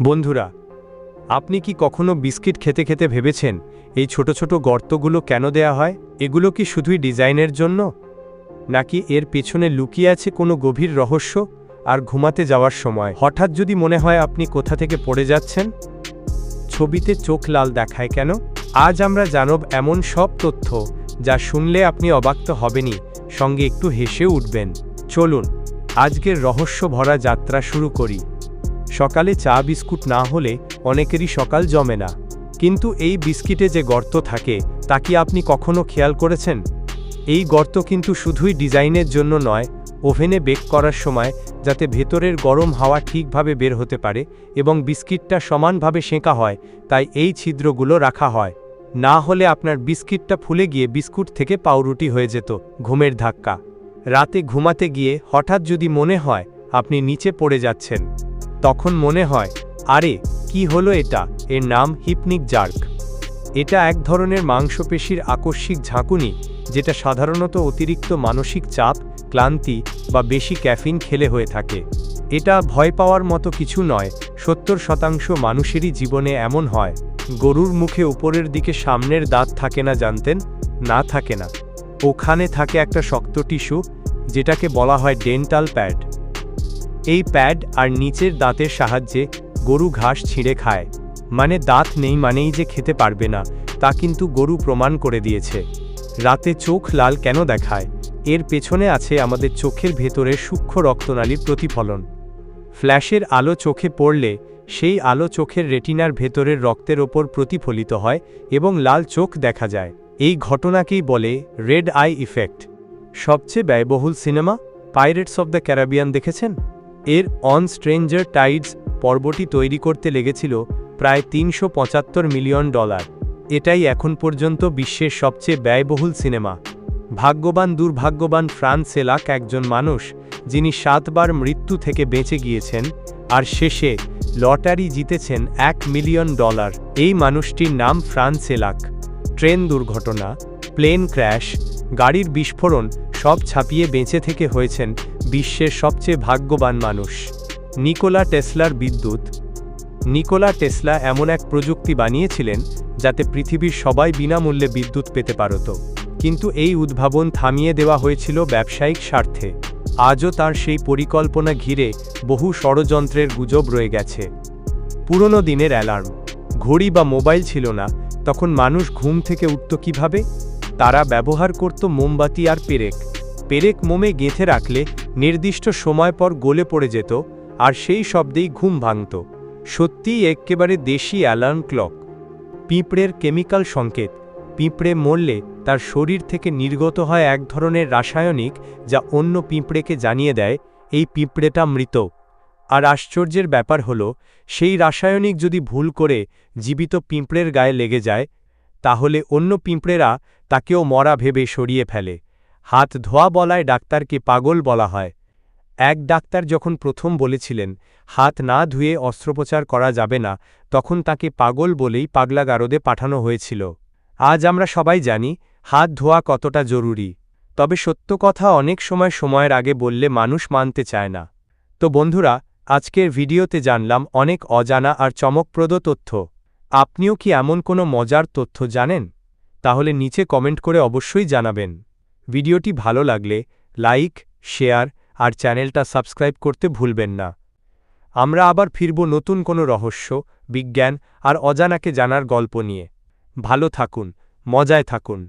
বন্ধুরা, আপনি কি কখনো বিস্কিট খেতে খেতে ভেবেছেন এই ছোট ছোট গর্তগুলো কেন দেয়া হয়? এগুলো কি শুধুই ডিজাইনের জন্য? নাকি এর পেছনে লুকিয়ে আছে কোনো গভীর রহস্য আর ঘুমাতে যাওয়ার সময়? হঠাৎ যদি মনে হয় আপনি কোথা থেকে পড়ে যাচ্ছেন? ছবিতে চোখ লাল দেখায় কেন? আজ আমরা জানব এমন সব তথ্য যা শুনলে আপনি অবাক তো হবেনই, সঙ্গে একটু হেসে উঠবেন। চলুন, আজকের রহস্য ভরা যাত্রা শুরু করি। সকালে চা বিস্কুট না হলে অনেকেরই সকাল জমে না। কিন্তু এই বিস্কিটে যে গর্ত থাকে, তা কি আপনি কখনো খেয়াল করেছেন? এই গর্ত কিন্তু শুধুই ডিজাইনের জন্য নয়, ওভেনে বেক করার সময়, যাতে ভেতরের গরম হাওয়া ঠিকভাবে বের হতে পারে এবং বিস্কিটটা সমানভাবে সেঁকা হয়, তাই এই ছিদ্রগুলো রাখা হয়। না হলে আপনার বিস্কিটটা ফুলে গিয়ে বিস্কুট থেকে পাউরুটি হয়ে যেত, ঘুমের ধাক্কা। রাতে ঘুমাতে গিয়ে হঠাৎ যদি মনে হয়, আপনি নিচে পড়ে যাচ্ছেন। তখন মনে হয়, আরে, কি হলো এটা? এর নাম হিপনিক জার্ক। এটা এক ধরনের মাংসপেশির আকস্মিক ঝাঁকুনি, যেটা সাধারণত অতিরিক্ত মানসিক চাপ, ক্লান্তি বা বেশি ক্যাফিন খেলে হয়ে থাকে। এটা ভয় পাওয়ার মতো কিছু নয়, সত্তর শতাংশ মানুষেরই জীবনে এমন হয়। গরুর মুখে উপরের দিকে সামনের দাঁত থাকে না জানতেন, না থাকে না। ওখানে থাকে একটা শক্ত টিস্যু, যেটাকে বলা হয় ডেন্টাল প্যাড। এই প্যাড আর নিচের দাঁতের সাহায্যে গরু ঘাস ছিঁড়ে খায়। মানে দাঁত নেই মানেই যে খেতে পারবে না, তা কিন্তু গরু প্রমাণ করে দিয়েছে। রাতে চোখ লাল কেন দেখায়? এর পেছনে আছে আমাদের চোখের ভেতরে সূক্ষ্ম রক্তনালীর প্রতিফলন। ফ্ল্যাশের আলো চোখে পড়লে, সেই আলো চোখের রেটিনার ভেতরের রক্তের ওপর প্রতিফলিত হয় এবং লাল চোখ দেখা যায়। এই ঘটনাকেই বলে রেড আই ইফেক্ট। সবচেয়ে ব্যয়বহুল cinema? Pirates of the Caribbean দেখেছেন? এর অন স্ট্রেঞ্জার টাইডস পর্বটি তৈরি করতে লেগেছিল প্রায় তিনশো পঁচাত্তর মিলিয়ন ডলার। এটাই এখন পর্যন্ত বিশ্বের সবচেয়ে ব্যয়বহুল সিনেমা। ভাগ্যবান দুর্ভাগ্যবান ফ্রান্স সেলাক একজন মানুষ, যিনি সাতবার মৃত্যু থেকে বেঁচে গিয়েছেন, আর শেষে লটারি জিতেছেন এক মিলিয়ন ডলার। এই মানুষটির নাম ফ্রান্স সেলাক। ট্রেন দুর্ঘটনা, প্লেন ক্র্যাশ, গাড়ির বিস্ফোরণ সব ছাপিয়ে বেঁচে থেকে হয়েছেন বিশ্বের সবচেয়ে ভাগ্যবান মানুষ। নিকোলা টেসলার বিদ্যুৎ। নিকোলা টেসলা এমন এক প্রযুক্তি বানিয়েছিলেন যাতে পৃথিবীর সবাই বিনামূল্যে বিদ্যুৎ পেতে পারত। কিন্তু এই উদ্ভাবন থামিয়ে দেওয়া হয়েছিল ব্যবসায়িক স্বার্থে। আজও তার সেই পরিকল্পনা ঘিরে বহু ষড়যন্ত্রের গুজব রয়ে গেছে। পুরনো দিনের অ্যালার্ম। ঘড়ি বা মোবাইল ছিল না, তখন মানুষ ঘুম থেকে উঠত কীভাবে? তারা ব্যবহার করত মোমবাতি আর পেরেক। পেরেক মোমে গেঁথে রাখলে নির্দিষ্ট সময় পর গলে পড়ে যেত, আর সেই শব্দেই ঘুম ভাঙত। সত্যিই একেবারে দেশি অ্যালার্ম ক্লক। পিঁপড়ের কেমিক্যাল সংকেত। পিঁপড়ে মরলে তার শরীর থেকে নির্গত হয় এক ধরনের রাসায়নিক যা অন্য পিঁপড়েকে জানিয়ে দেয়, এই পিঁপড়েটা মৃত। আর আশ্চর্যের ব্যাপার হল, সেই রাসায়নিক যদি ভুল করে জীবিত পিঁপড়ের গায়ে লেগে যায়, তাহলে অন্য পিঁপড়েরা তাকেও মরা ভেবে সরিয়ে ফেলে। হাত ধোয়া বলায় ডাক্তারকে পাগল বলা হয়। এক ডাক্তার যখন প্রথম বলেছিলেন, হাত না ধুয়ে অস্ত্রোপচার করা যাবে না, তখন তাকে পাগল বলেই পাগলাগারদে পাঠানো হয়েছিল। আজ আমরা সবাই জানি, হাত ধোয়া কতটা জরুরি। তবে সত্য কথা অনেক সময় সময়ের আগে বললে মানুষ মানতে চায় না। তো বন্ধুরা, আজকের ভিডিওতে জানলাম অনেক অজানা আর চমকপ্রদ তথ্য। আপনিও কি এমন কোনো মজার তথ্য জানেন? তাহলে নিচে কমেন্ট করে অবশ্যই জানাবেন। ভিডিওটি ভালো লাগলে লাইক, শেয়ার আর চ্যানেলটা সাবস্ক্রাইব করতে ভুলবেন না। আমরা আবার ফিরব নতুন কোনো রহস্য, বিজ্ঞান আর অজানাকে জানার গল্প নিয়ে। ভালো থাকুন, মজায় থাকুন।